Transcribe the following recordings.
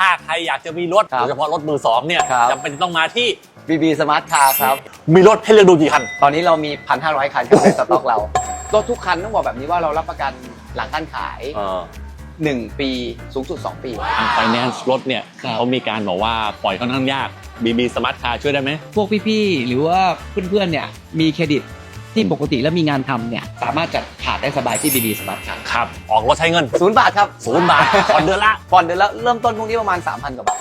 ถ้าใครอยากจะมีรถครับโดยเฉพาะรถมือสองเนี่ยครับ จำเป็นต้องมาที่ BB Smart Car ครับ มีรถให้เลือกดูกี่คัน ตอนนี้เรามี 1,500 คันครับในสต็อกเรา รถทุกคันต้องบอกแบบนี้ว่าเรารับประกันหลังการขาย 1 ปีสูงสุด 2 ปี ทางไฟแนนซ์รถเนี่ยครับ เขามีการบอกว่าปล่อยค่อนข้างยาก BB Smart Car ช่วยได้ไหม พวกพี่ๆ หรือว่าเพื่อนๆ เนี่ย มีเครดิต ที่ปกติแล้วมีงานทำเนี่ย สามารถจัดผ่านได้สบายที่ BB Smart ครับครับ ออกรถใช้เงินศูนย์บาทครับศูนย์บาทผ่อนเดือนละผ่อนเดือนละเริ่มต้นพวกนี้ประมาณ 3,000กว่าบาท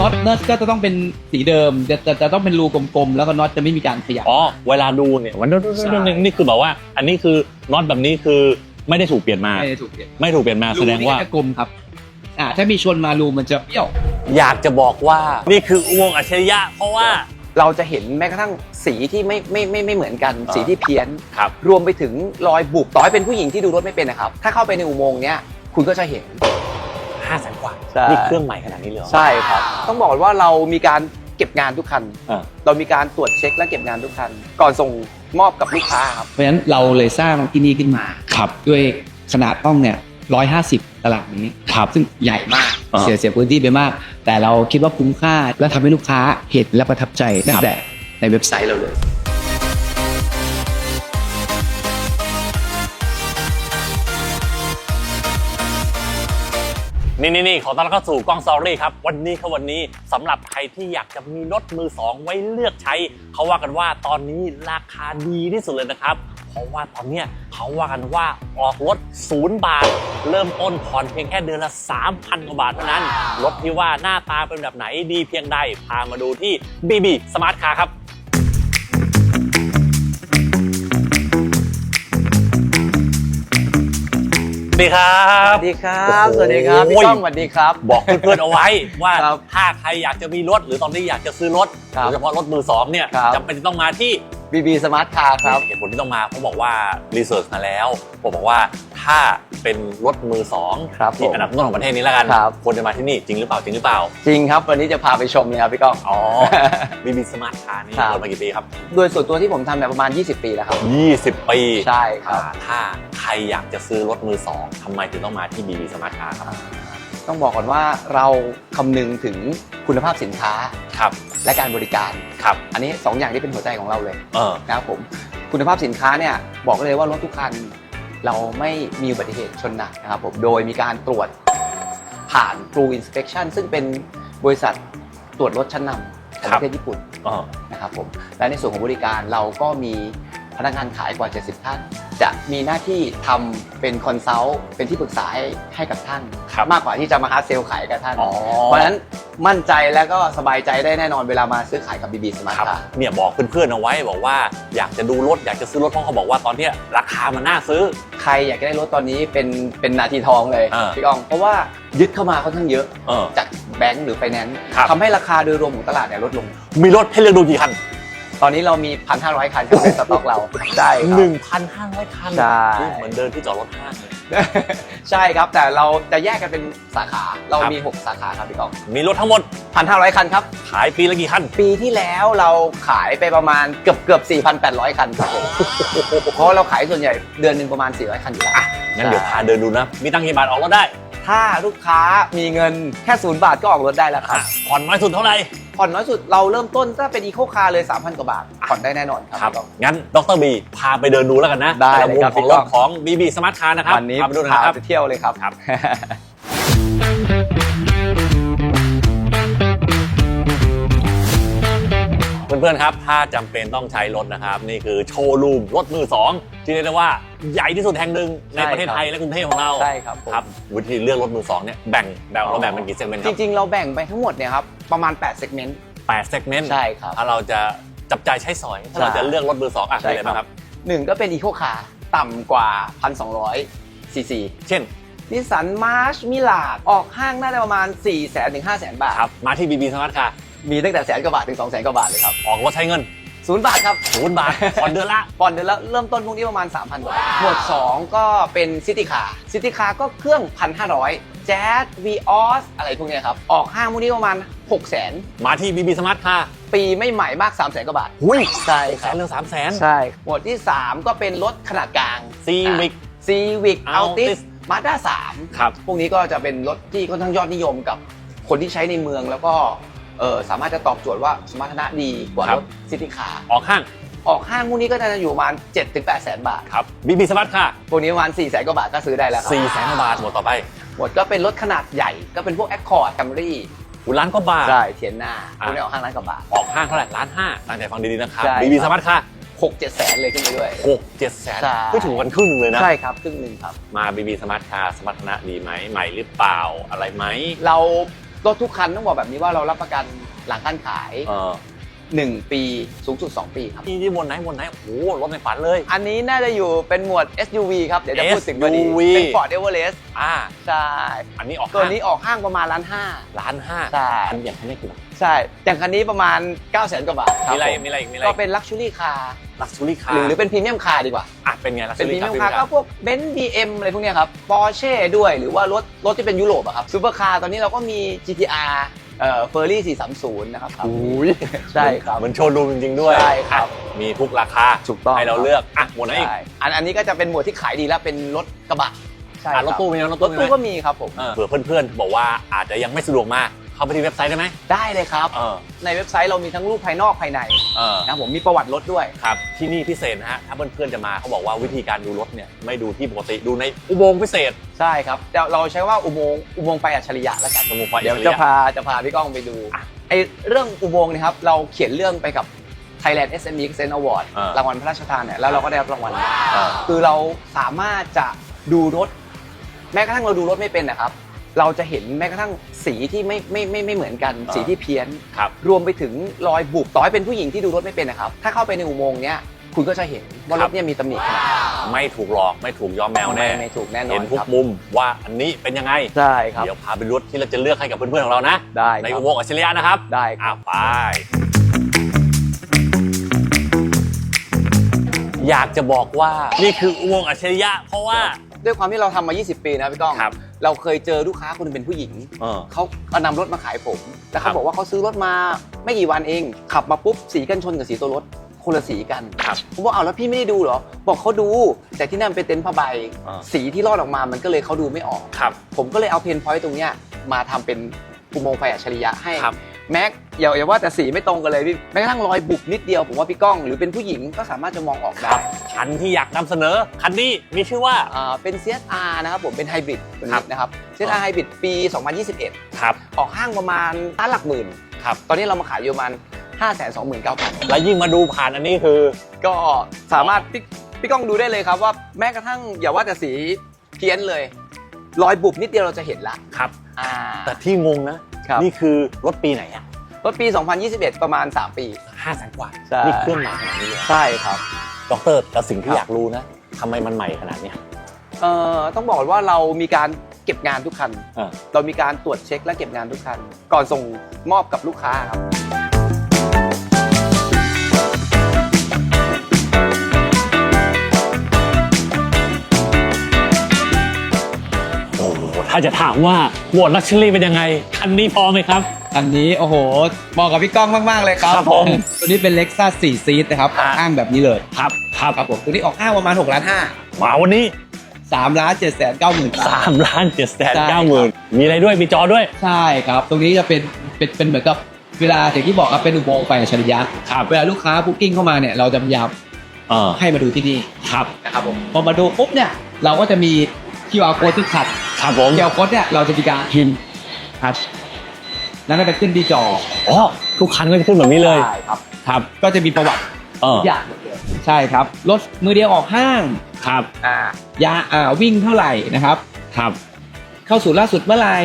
น็อตน็อตก็จะต้องเป็นสีเดิมจะจะจะต้องเป็นรูกลมๆ แล้วก็น็อตจะไม่มีการขยับอ๋อเวลาดูเนี่ยวันนี้ใช่นี่คือแบบว่า อันนี้คือน็อตแบบนี้คือไม่ได้ถูกเปลี่ยนมาไม่ได้ถูกเปลี่ยนไม่ถูกเปลี่ยนมารูแสดงนี่ว่าจะกลมครับอ่าถ้ามีชนมารูมันจะเบี้ยว อยากจะบอกว่านี่คืออุโมงค์อัจฉริยะเพราะว่า เราจะเห็นแม้กระทั่งสีที่ไม่ไม่ไม่ไม่เหมือนกันอ่าสีที่เพี้ยนครับ รวมไปถึงรอยบุบต่อให้เป็นผู้หญิงที่ดูรถไม่เป็นนะครับ ถ้าเข้าไปในอุโมงค์เนี้ยคุณก็จะเห็นห้าแสนกว่าใช่ นี่เครื่องใหม่ขนาดนี้เลยเหรอ ใช่ครับ ต้องบอกก่อนว่าเรามีการเก็บงานทุกคัน อ่า เรามีการตรวจเช็คและเก็บงานทุกคัน ก่อนส่งมอบกับลูกค้าครับ เพราะฉะนั้นเราเลยสร้างที่นี่ขึ้นมา ครับ ด้วยขนาดห้องเนี่ยร้อยห้าสิบ ตารางนี้ครับซึ่งใหญ่มากอ่าเสียเสียพื้นที่ไปมาก แต่เราคิดว่าคุ้มค่าและทำให้ลูกค้าเห็นและประทับใจตั้ครังบแต่ในเว็บไซต์เราเลย นี่นี่นี่ขอต้อนรับเข้าสู่กล้องซอรี่ครับ วันนี้ครับวันนี้สำหรับใครที่อยากจะมีรถมือสองไว้เลือกใช้ เขาว่ากันว่าตอนนี้ราคาดีที่สุดเลยนะครับ เพราะว่าตอนเนี้ยเขาว่ากันว่าออกรถศูนย์บาท เริ่มต้นผ่อนเพียงแค่เดือนละ 3,000 กว่าบาทเท่านั้น รถที่ว่าหน้าตาเป็นแบบไหนดีเพียงใด พามาดูที่ BB Smart Car ครับสวัสดีครับ สวัสดีครับ สวัสดีครับโอ้พี่ยก้องสวัสดีครับ บอกเพื่อนๆเอาไว้ว่าครับถ้าใครอยากจะมีรถ หรือตอนนี้อยากจะซื้อรถครับโดยเฉพาะรถมือสองเนี่ยครับจำเป็นจะต้องมาที่ BB Smart Car ครับ เหตุผลที่ต้องมาเขาบอกว่ารีเสิร์ชมาแล้ว ผมบอกว่าถ้าเป็นรถมือสองครับที่ผมอันดับต้นของประเทศนี้แล้วกันครับ ควรจะมาที่นี่จริงหรือเปล่าจริงหรือเปล่า จริงครับ วันนี้จะพาไปชมเลยครับพี่ก้อง อ๋อบีบีสมาร์ทคาร์นี่ครับ เปิดมากี่ปีครับ โดยส่วนตัวที่ผมทำเนี่ยประมาณ 20 ปีแล้วครับ 20 ปีใช่ครับ อ่าถ้าใครอยากจะซื้อรถมือสองทำไมถึงต้องมาที่บีบีสมาร์ทคาร์ครับ ต้องบอกก่อนว่าเราคำนึงถึงคุณภาพสินค้า ครับ และการบริการ ครับ อันนี้ 2 อย่างที่เป็นหัวใจของเราเลยเออ นะครับผมคุณภาพสินค้าเนี่ยบอกเลยว่ารถทุกคัน เราไม่มีอุบัติเหตุชนหนักนะครับผมโดยมีการตรวจผ่าน True Inspection ซึ่งเป็นบริษัทตรวจรถชั้นนำของครัปบระเทศญี่ปุ่น เออ นะครับผมและในส่วนของบริการเราก็มี พนักงานขายกว่า 70 ท่าน จะมีหน้าที่ทำเป็นคอนซัลท์เป็นที่ปรึกษาให้ให้กับท่าน ครับมากกว่าที่จะมาฮาร์ดเซลขายกับท่าน อ๋อ เพราะฉะนั้นมั่นใจแล้วก็สบายใจได้แน่นอนเวลามาซื้อขายกับ BB Smart ครับ Car เนี่ยบอกเพื่อนๆเอาไว้บอกว่าอยากจะดูรถอยากจะซื้อรถเพราะเขาบอกว่าตอนเนี้ยราคามันน่าซื้อ ใครอยากจะได้รถตอนนี้เป็นเป็นนาทีทองเลยอ่า พี่กอง เพราะว่ายึดเข้ามาค่อนข้างเยอะ เออ จากแบงก์หรือไฟแนนซ์ครับ ทำให้ราคาโดยรวมของตลาดเนี่ยลดลง มีรถให้เลือกดูกี่คัน ตอนนี้เรามี 1,500 คันครับในสต็อกเราใช่ครับ 1,500 คันใช่ เหมือนเดินที่จอดรถห้างเลยใช่ครับ แต่เราจะแยกกันเป็นสาขาเราครับมี 6 สาขาครับพี่กองมีรถทั้งหมด 1,500 คันครับ ขายปีละกี่คัน ปีที่แล้วเราขายไปประมาณเกือบเกือบ4,800 คันครับผมเพราะเราขายส่วนใหญ่เดือนหนึ่งประมาณ400คันอยู่แล้ว งั้นเดี๋ยวพาเดินดูนะ มีตังค์กี่บาทออกรถได้ ถ้าลูกค้ามีเงินแค่ศูนย์บาทก็ออกรถได้แล้วครับอะผ่อนน้อยสุดเท่าไหร่ ผ่อนน้อยสุดเราเริ่มต้นถ้าเป็นอีโคคาร์เลย 3,000 กว่าบาท ผ่อนได้แน่นอนครับพี่กอง งั้นดรบีพาไปเดินดูแล้วกันนะได้แต่ละเลยมุมครับของพี่รก้ถอง ของ BB Smart Car นะครับวันนี้พาไปดูหนะพาครับ ไปเที่ยวเลยครับ ครับ เพื่อนๆครับถ้าจำเป็นต้องใช้รถนะครับ นี่คือโชว์รูมรถมือสองที่เรียกได้ว่าใหญ่ที่สุดแห่งหนึ่งในใช่ประเทศครับไทยและกรุงเทพของเราใช่ครับผมครับวิธีเลือกรถมือสองเนี่ยแบ่งแบ่งเราแบ่งเป็นกี่เซกเมนต์คจรับริงๆ เราแบ่งไปทั้งหมดเนี่ยครับประมาณ8เซกเมนต์แปดเซกเมนต์ใช่ครับถ้าเราจะจับจ่ายใช้สอยถ้าเราใช่จะเลือกรถมือสองอะใช่มีอะไรบ้างครับหนึ่งก็เป็นอีโคคาร์ต่ำกว่า 1,200ซีซีเช่นนิสสันมาร์ชมิลาดออกห้างน่าจะประมาณ 4 0 0 0 0 0ถึง5 0 0 0 0 0บาทครับมาที่ BB Smart Car มี ตั้งแต่แสนกว่าบาทถึง2 0 0 0 0 0กว่าบาทเลยครับออกรถใช้เงินศูนย์บาทครับศูนย์บาทผ่อนเดือนละผ่อนเดือนละเริ่มต้นพวกนี้ประมาณ 3,000กว่าบาท หมวด 2 ก็เป็นซิตี้คาร์ซิตี้คาร์ก็เครื่อง 1,500 แจ๊สวีออสอะไรพวกเนี้ยครับ ออกห้างพวกนี้ประมาณ 6 0 0 0 0 0 มาที่ BB Smart Car ปีไม่ใหม่มาก 3 0 0 0 0 0 กว่าบาทหุ้ยใช่แสครับนเรื่องสามแสนใช่ หมวดที่ 3 ก็เป็นรถขนาดกลางซีวิก Civic Altis Altis มาด้าสามครับพวกนี้ก็จะเป็นรถที่ค่อนข้างยอดนิยมกับคนที่ใช้ในเมืองแล้วก็ เออสามารถจะตอบโจทย์ว่าสมรรถนะดีกว่าครัรบถซิตี้คาร์ออกห้างออกห้างพวกนี้ก็จะอยู่ประมาณ7-8ถึงแสนบาทครับบีบีสมาร์ทค่ะพวกนี้ประมาณ4แสนกว่าบาทก็ซื้อได้แล้วครับสี่แสนบาทหมดต่อไป หมดก็เป็นรถขนาดใหญ่ก็เป็นพวก Accord Camry อุล้านก็บาทใช่เทียนหน้าพอะวกนี้ออกห้างล้านกว่าบาทออกห้างเท่าไหร่ล้านห้าตั้งใจฟังดีๆนะครับใช่บีบีคสรับมาร์ทค่ะ6 7แสนเลยขึ้นไปด้วยหกเจ็ดแสนใช่ไม่ถูกกันครึ่งหนึ่งเลยนะ ใช่ครับ ครึ่งหนึ่งครับ มาบีบีสมาร์ทคาร์สมรรถนะดีไหมใหม่หรือเปล่าอะไรไหม เรา รถทุกคันต้องบอกแบบนี้ว่าเรารับประกันหลังการขาย เออ1 ปีสูงสุด 2 ปีครับ ที่ที่บนไหนบนไหนโอ้โหรถในฝันเลย อันนี้น่าจะอยู่เป็นหมวด SUV ครับ เดี๋ยวจะพูดถึงพอดี SUV เป็น Ford Everest อ่า ใช่ อันนี้ออกตัวห้างนี้ออกห้างประมาณล้านห้า ล้านห้าใช่ อันอย่างคันนี้กี่บาท ใช่ อย่างคันนี้ประมาณ 9 0 0 0 0 0กว่าบาทคมีอะไรผมมีอะไรอีกมีอะไรก็เป็น Luxury Car ลักชัวรี่คาหรือร์หรือเป็นพรีเมียมคาร์ดีกว่า อะเป็นไงลักเป็ชันวพรีรี่เมีคายร์มคาร์ก็พวกเบนซ์ BM อะไรพวกเนี้ยครับ Porsche ด้วยหรือว่ารถรถที่เป็นยุโรปอะครับซูเปอร์คาร์ตอนนี้เราก็มี GTR เอ่อ Ferrari 430 นะครับโอ้ยใช่ครับ เหมือนโชว์รูมจริง ๆ ด้วยใช่ครับอะมีทุกราคาถูกต้อง ให้เราเลือกอะหมดไหนอีกใช่อันอันนี้ก็จะเป็นหมวดที่ขายดีแล้วเป็นรถกระบะใช่คอะบรถตู้มีไหมรถรตู้ถมีไหมตู้ก็มีครับผม เออเผื่อเพื่อนๆบอกว่าอาจจะยังไม่สะดวกมาก เข้าไปที่เว็บไซต์ได้ไหม ได้เลยครับ เออ ในเว็บไซต์เรามีทั้งรูปภายนอกภายในเออ นะครับผมมีประวัติรถด้วย ครับ ที่นี่พิเศษนะฮะ ถ้าเพื่อนๆจะมาเขาบอกว่าวิธีการดูรถเนี่ย ไม่ดูที่ปกติ ดูในอุโมงค์พิเศษ ใช่ครับเดี๋ยวเราใช้ว่าอุโมงค์อุโมงค์ไฟอัจฉริยะแล้วกันอุโมงค์ไฟเดี๋ยวอัจฉริจะยะพาจะพาพี่ก้องไปดูไอเรื่องอุโมงค์เนะครับเราเขียนเรื่องไปกับ Thailand SME Excellence Award อ่ารางวัลพระราชทานเนี่ยแล้วเราก็ได้รับรางวัลมาเออ คือเราสามารถจะดูรถ แม้กระทั่งเราดูรถไม่เป็นนะครับ เราจะเห็นแม้กระทั่งสีที่ไม่ไม่ไม่ไม่เหมือนกันสีที่เพี้ยน ครับ รวมไปถึงรอยบุบต่อให้เป็นผู้หญิงที่ดูรถไม่เป็นนะครับ ถ้าเข้าไปในอุโมงค์เนี้ยคุณก็จะเห็นว่าครรับถเนี่ยมีตำหนิขนาดไหนไม่ถูกหลอกไม่ถูกยอมแมวแน่ไม่ถูกแน่นอเห็นนทุกครับมุมว่าอันนี้เป็นยังไง ใช่ครับ เดี๋ยวพาไปรถที่เราจะเลือกให้กับเพื่อนๆของเรานะ ได้ในครัอุบโมงค์อัจฉริยะนะครับได้คอะรับ ไป อยากจะบอกว่านี่คืออุโมงค์อัจฉริยะ เพราะว่า ด้วยความที่เราทำมา 20 ปีนะพี่ก้อง ครับเราเคยเจอลูกค้าคนหนึงเป็นผู้หญิง เออ เขาเอานำรถมาขายผมแล้วครัเขาบ บอกว่าเขาซื้อรถมาไม่กี่วันเอง ขับมาปุ๊บสีกันชนกับสีตัวรถคนละสีกันครับ ผมบอกเอาแล้วพี่ไม่ได้ดูเหรอ บอกเขาดู แต่ที่นั่นเป็นเต็นท์ผ้าใบ อ่า สีที่รอดออกมามันก็เลยเขาดูไม่ออก ครับ ผมก็เลยเอาเพนพอยต์ตรงเนี้ยมาทำเป็นอุโมงค์ไฟอัจฉริยะให้ ครับ แม็ก อย่าอย่าว่าแต่สีไม่ตรงกันเลยพี่แม้กระทั่งรอยบุบนิดเดียวผมว่าพี่ก้องหรือเป็นผู้หญิงก็สามารถจะมองออกคได้รับคันที่อยากนำเสนอ คันนี้มีชื่อว่า อ่าเป็น CSR นะครับผมเป็นไฮบริดตัวครันี้บ นะครับ CSR ไฮบริดปี 2021 ครับ ออกห้างประมาณล้านหลักหมื่นครับ ตอนนี้เรามาขายอยู่ประมาณ 5 2 9 0 0 0 แล้วยิ่งมาดูผ่านอันนี้คือ ก็สามารถพี่พี่ก้องดูได้เลยครับว่าแม้กระทั่งอย่าว่าแต่สีเพี้ยนเลย รอยบุบนิดเดียวเราจะเห็นละครับ อ่า แต่ที่งงนะ ครับ นี่คือรถปีไหนอะ รถปี 2021 ประมาณ 3 ปี ห้าแสนกว่าใช่ นี่เครื่องใหม่ขนาดนี้เลยเหรอใช่ครับ ด็อกเตอร์แต่สิ่งที่ครับอยากรู้นะทำไมมันใหม่ขนาดเนี้ยเอ่อต้องบอกว่าเรามีการเก็บงานทุกคันอ่าเรามีการตรวจเช็คและเก็บงานทุกคัน ก่อนส่งมอบกับลูกค้าครับ โอ้โหถ้าจะถามว่าโหมดลักชัวรี่เป็นยังไงคันนี้พอไหมครับ อันนี้โอ้โหเหมาะกับพี่ก้องมาก ๆ เลยครับครับผมตัวนี้เป็นเล็กซัส4ซีทนะครับออ่า อกห้างแบบนี้เลยครับครับครับผมตัวนี้ออกห้างประมาณ6ล้านห้ามาวันนี้3ล้าน7แสน9หมื่นบาท3ล้าน7แสนใช่ครั9บหมื่นมีอะไรด้วยมีจอด้วยใช่ครับ ตรงนี้จะเป็นเป็นเป็นเหมือนกับเวลาอย่างที่บอกครับเป็นอุโมงค์ไฟอัจฉริยะครับเวลาลูกค้าบุ๊กิ้งเข้ามาเนี่ยเราจะพยายามเออให้มาดูที่นี่ครับนะครับผมพอมาดูปุ๊บเนี่ยเราก็จะมี QR code ทุกคันครับผม QR code เนี่ยเราจะมีการพิมพ์ครับ แล้วก็จะขึ้นที่จออ๋อทุกคันก็จะขึ้นแบบนี้เลยใช่ครับ ครับก็จะมีประวัติเออทุกอย่างหมดเลยใช่ครับรถมือเดียวออกห้างครับอ่ายาอ่าวิ่งเท่าไหร่นะครับ ครับเข้าศูนย์ล่าสุดเมื่อไหร่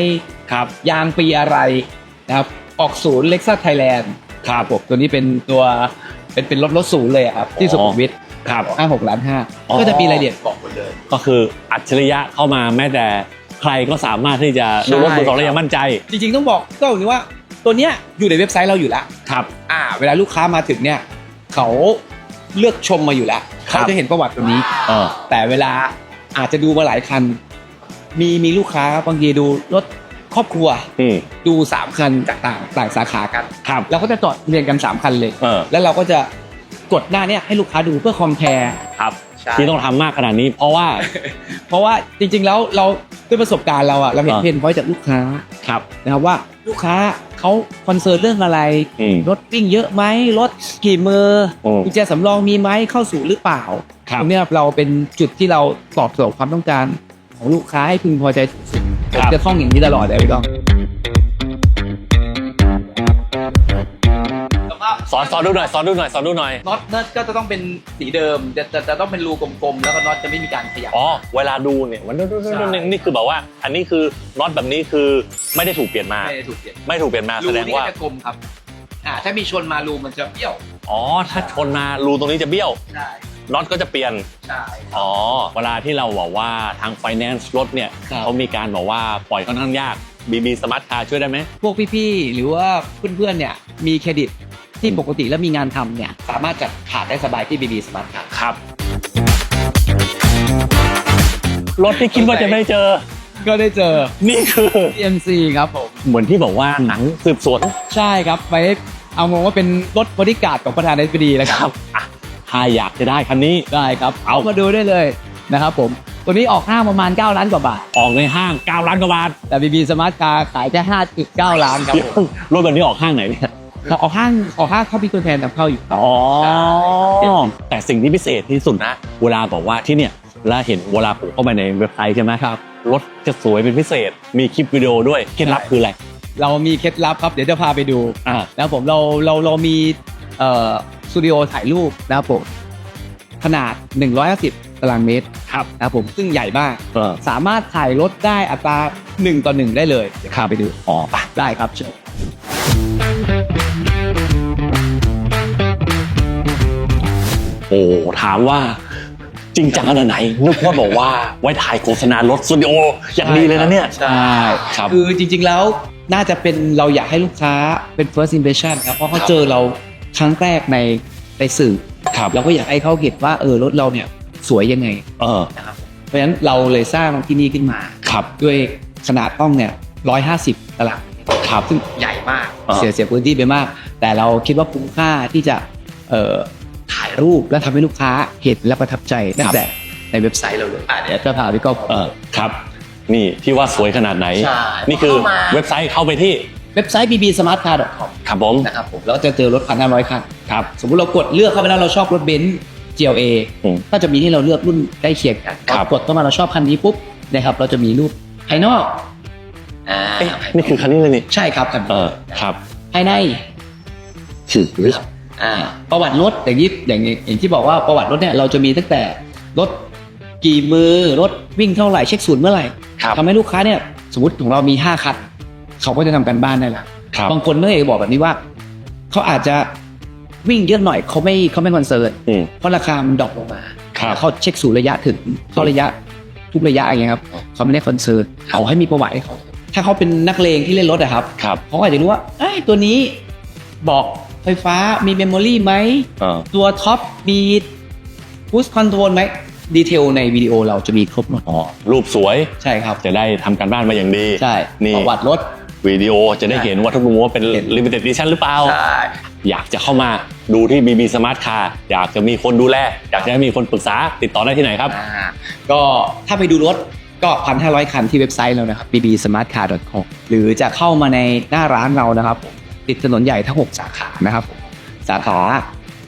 ครับ ยางปีอะไรนะครับออกศูนย์เล็กซัสไทยแลนด์ครับผมตัวนี้เป็นตัวเป็นเป็นรถรถศูนย์เลยอะครับที่สุขุมวิทครับ ห้าหกล้านห้าอ๋อ ก็จะมีรายละเอียดบอกหมดเลย ก็คืออัจฉริยะเข้ามาแม้แต่ ใครก็สามารถที่จะดูรถมือสองได้อย่างมั่นใจ จริงๆต้องบอกก็อย่างนี้ว่าตัวเนี้ยอยู่ในเว็บไซต์เราอยู่แล้วครับ อ่า เวลาลูกค้ามาถึงเนี่ยเขาเลือกชมมาอยู่แล้วครับเขาจะเห็นประวัติตัวนี้เออแต่เวลาอาจจะดูมาหลายคัน มีมีลูกค้าบางทีดูรถครอบครัวอืมดูสามคันจากต่างต่างสาขากันครับเราก็จะจอดเรียงกันสามคันเลยเออแล้วเราก็จะกดหน้าเนี่ยให้ลูกค้าดูเพื่อคอม p พ r e ครับใช่ ที่ต้องทำมากขนาดนี้ เพราะว่า เพราะว่าจริง ๆ แล้วเราด้วยประสบการณ์เราอะเราเห็นอ่าเพนพอยต์จากลูกค้าครับนะครับว่าลูกค้าเขาคอนเซิร์นเรื่องอะไรอืมรถวิ่งเยอะไหมรถกี่มืออืมกุญแจสำรองมีไหมเข้าสู่หรือเปล่าครับตรงเนี้ยเราเป็นจุดที่เราตอบโจทย์ความต้องการของลูกค้าให้พึงพอใจสูงสุดผมจะท่องอย่างนี้ตลอดเลยพี่ก้อง สอนสอนดูหน่อยสอนดูหน่อยสอนดูหน่อยน็อตน็อตก็จะต้องเป็นสีเดิมจะจะจะต้องเป็นรูกลมๆแล้วก็น็อตจะไม่มีการขยับ อ๋อเวลาดูเนี่ยมันใช่นี่คือแบบว่า อันนี้คือน็อตแบบนี้คือไม่ได้ถูกเปลี่ยนมา ไม่ได้ถูกเปลี่ยนไม่ถูกเปลี่ยนมารูแสดงนี่ว่าก็จะกลมครับอ่าถ้ามีชนมารูมันจะเบี้ยวอ๋อถ้าชนมารูตรงนี้จะเบี้ยวใช่น็อตก็จะเปลี่ยนใช่อ๋อเวลาที่เราบอกว่าทาง finance รถเนี่ยครับเขามีการบอกว่าปล่อยค่อนข้างยาก BB Smart Car ช่วยได้ไหมพวกพี่ๆหรือว่าเพื่อนๆเนี่ยมีเครดิต ที่ปกติแล้วมีงานทำเนี่ย สามารถจัดผ่านได้สบายที่ BB Smart ครับ ครับ รถที่คิดว่าจะไม่เจอ ก็ได้เจอ นี่คือ CMC ครับผม เหมือนที่บอกว่าหนังสืบสวน ใช่ครับ ไปเอางงว่าเป็นรถบริการดของประธานาธิบดีแล้วคครับรับอะถ้าอยากจะได้คันนี้ได้ครับ เอามาดูได้เลยนะครับผม ตัวนี้ออกห้างประมาณ 9 ล้านกว่าบาท ออกในห้าง 9 ล้านกว่าบาท แต่ BB Smart Car ขายแค่5.9 ล้านครับผมรถแบบนี้ออกห้างไหนเนี่ย ออกห้างออกห้างเข้ามีตัวแทนนำเข้าอยู่ อ๋อ แต่สิ่งที่พิเศษที่สุดนะ เวลาบอกว่าที่เนี่ยแล้วเห็นเวลาผมเข้าไปในเว็บไซต์ใช่ไหมครับรถจะสวยเป็นพิเศษ มีคลิปวิดีโอด้วยเคล็ดลับคืออะไร เรามีเคล็ดลับครับเดี๋ยวจะพาไปดูอ่านะครับผมเราเราเรามีเอ่อสตูดิโอถ่ายรูปนะครับผมขนาด 150ตารางเมตรครับนะครับผมซึ่งใหญ่มาก เออ สามารถถ่ายรถได้อัตรา1ต่อ1ได้เลยเดี๋ยวพาไปดูอ๋อไปได้ครับเชิญ โอ้ถามว่าจริงจังขนาดไหน นึกว่าบอกว่าไว้ถ่ายโฆษณารถสตูดิโออย่างดีเลยนะเนี่ย ใช่ครับคือจริง ๆแล้วน่าจะเป็นเราอยากให้ลูกค้าเป็น first impression ครับ เพราะเขาเจอเราครั้งแรกในในสื่อครับเราก็อยากให้เขาเห็นว่าเออรถเราเนี่ยสวยยังไง เออนะครับเพราะฉะนั้นเราเลยสร้างที่นี่ขึ้นมาครับด้วยขนาดห้องเนี่ย150ตารางเมตรครับซึ่งใหญ่มากอ่าเสียเสียพื้นที่ไปมาก แต่เราคิดว่าคุ้มค่าที่จะเอ่อ ถ่ายรูปและทำให้ลูกค้าเห็นและประทับใจตั้งแต่ในเว็บไซต์เราเลยอะเดี๋ยวจะพาพี่ก้องเออครับ นี่ที่ว่าสวยขนาดไหนใช่นี่คือเข้ามาเว็บไซต์เข้าไปที่เว็บไซต์ bbsmartcar.com ครับผมนะครับผมแล้วก็จะเจอรถพันห้าร้อยคันครับสมมุติเรากดเลือกเข้าไปแล้วเราชอบรถเบนซ์ GLA อืมก็จะมีให้เราเลือกรุ่นใกล้เคียงกันครับกดเข้ามาเราชอบคันนี้ปุ๊บนะครับเราจะมีรูปภายนอกอ่าเอ๊ะนี่คือคันนี้เลยนี่ใช่ครับคันนี้เออครับภายในถืออ่าประวัติรถอย่างนี้อย่างอย่างที่บอกว่าประวัติรถเนี่ยเราจะมีตั้งแต่รถกี่มือรถวิ่งเท่าไหร่เช็คศูนย์เมื่อไหร่ครับทำให้ลูกค้าเนี่ยสมมติของเรามี 5 คันเขาก็จะทำการบ้านได้ละครับบางคนก็เลยบอกแบบนี้ว่า เขาอาจจะวิ่งเยอะหน่อยเขาไม่เขาไม่คอนเซิร์นอืมเพราะราคามันดรอปลงมาครับเขาเช็คศูนย์ระยะถึงเข้าระยะทุกระยะอย่างเงี้ยครับเขาไม่ได้คอนเซิร์นเอาให้มีประวัติให้เขาถ้าเขาเป็นนักเลงที่เล่นรถอะครับครับเขาอาจจะรู้ว่าไอ้ยตัวนี้บอก ไฟฟ้ามีเมมโมรีไหมเออตัวท็อปมีพุชคอนโทรลไหม ดีเทลในวิดีโอเราจะมีครบหมดอ๋อรูปสวยใช่ครับ จะได้ทำการบ้านมาอย่างดี ใช่นี่ประวัติรถ วิดีโอจะได้เห็นว่าทุกมุมว่าเป็นเห็น limited edition หรือเปล่าใช่อยากจะเข้ามาดูที่ BB Smart Car อยากจะมีคนดูแล อยากจะให้มีคนปรึกษาติดต่อได้ที่ไหนครับอ่าก็ถ้าไปดูรถก็พันห้าร้อยคันที่เว็บไซต์เรานะครับ bbsmartcar.com หรือจะเข้ามาในหน้าร้านเรานะครับ ติดถนนใหญ่ทั้ง 6 สาขานะครับ สาขา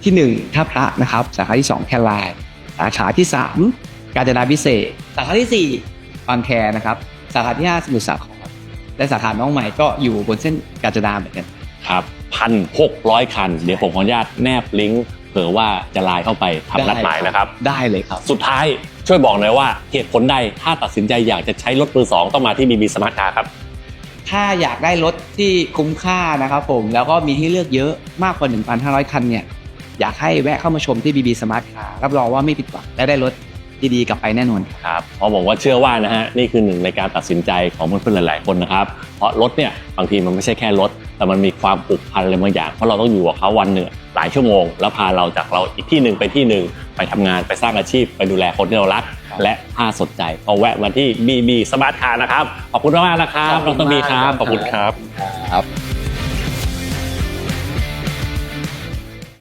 ที่ 1 ท่าพระนะครับ สาขาที่ 2 แคลาย สาขาที่ 3 กาญจนาพิเศษกสาขาที่ 4 บางแคนะครับ สาขาที่ 5 สมุทรสาครและสาขาน้องใหม่ก็อยู่บนเส้นกาญจนาเหมือนกันครับพันหกร้อยคัน เดี๋ยวผมขออนุญาตแนบลิงก์เผื่อว่าจะไลน์เข้าไปทำนัดหมายนะครับ ได้เลยครับ สุดท้ายช่วยบอกหน่อยว่าเหตุผลใดถ้าตัดสินใจอยากจะใช้รถมือสองต้องมาที่ BB Smart Car ครับ ถ้าอยากได้รถที่คุ้มค่านะครับผม แล้วก็มีให้เลือกเยอะมากกว่า 1,500 คันเนี่ย อยากให้แวะเข้ามาชมที่ BB Smart Car รับรองว่าไม่ผิดหวังและได้รถดีๆกลับไปแน่นอนครับครับเพราะผมว่าเชื่อว่านะฮะนี่คือหนึ่งในการตัดสินใจของเพื่อนๆหลาย ๆ คนนะครับ เพราะรถเนี่ยบางทีมันไม่ใช่แค่รถ แต่มันมีความผูกพันอะไรบางอย่าง เพราะเราต้องอยู่กับเขาวันหนึ่ง หลายชั่วโมง แล้วพาเราจากเราอีกที่หนึ่งไปที่หนึ่งไปทำงานไปสร้างอาชีพไปดูแลคนที่เรารัก และถ้าสนใจก็แวะมาที่ BB Smart Car นะครับ ขอบคุณมากๆนะครับดรบีครับ ขอบคุณครับครับ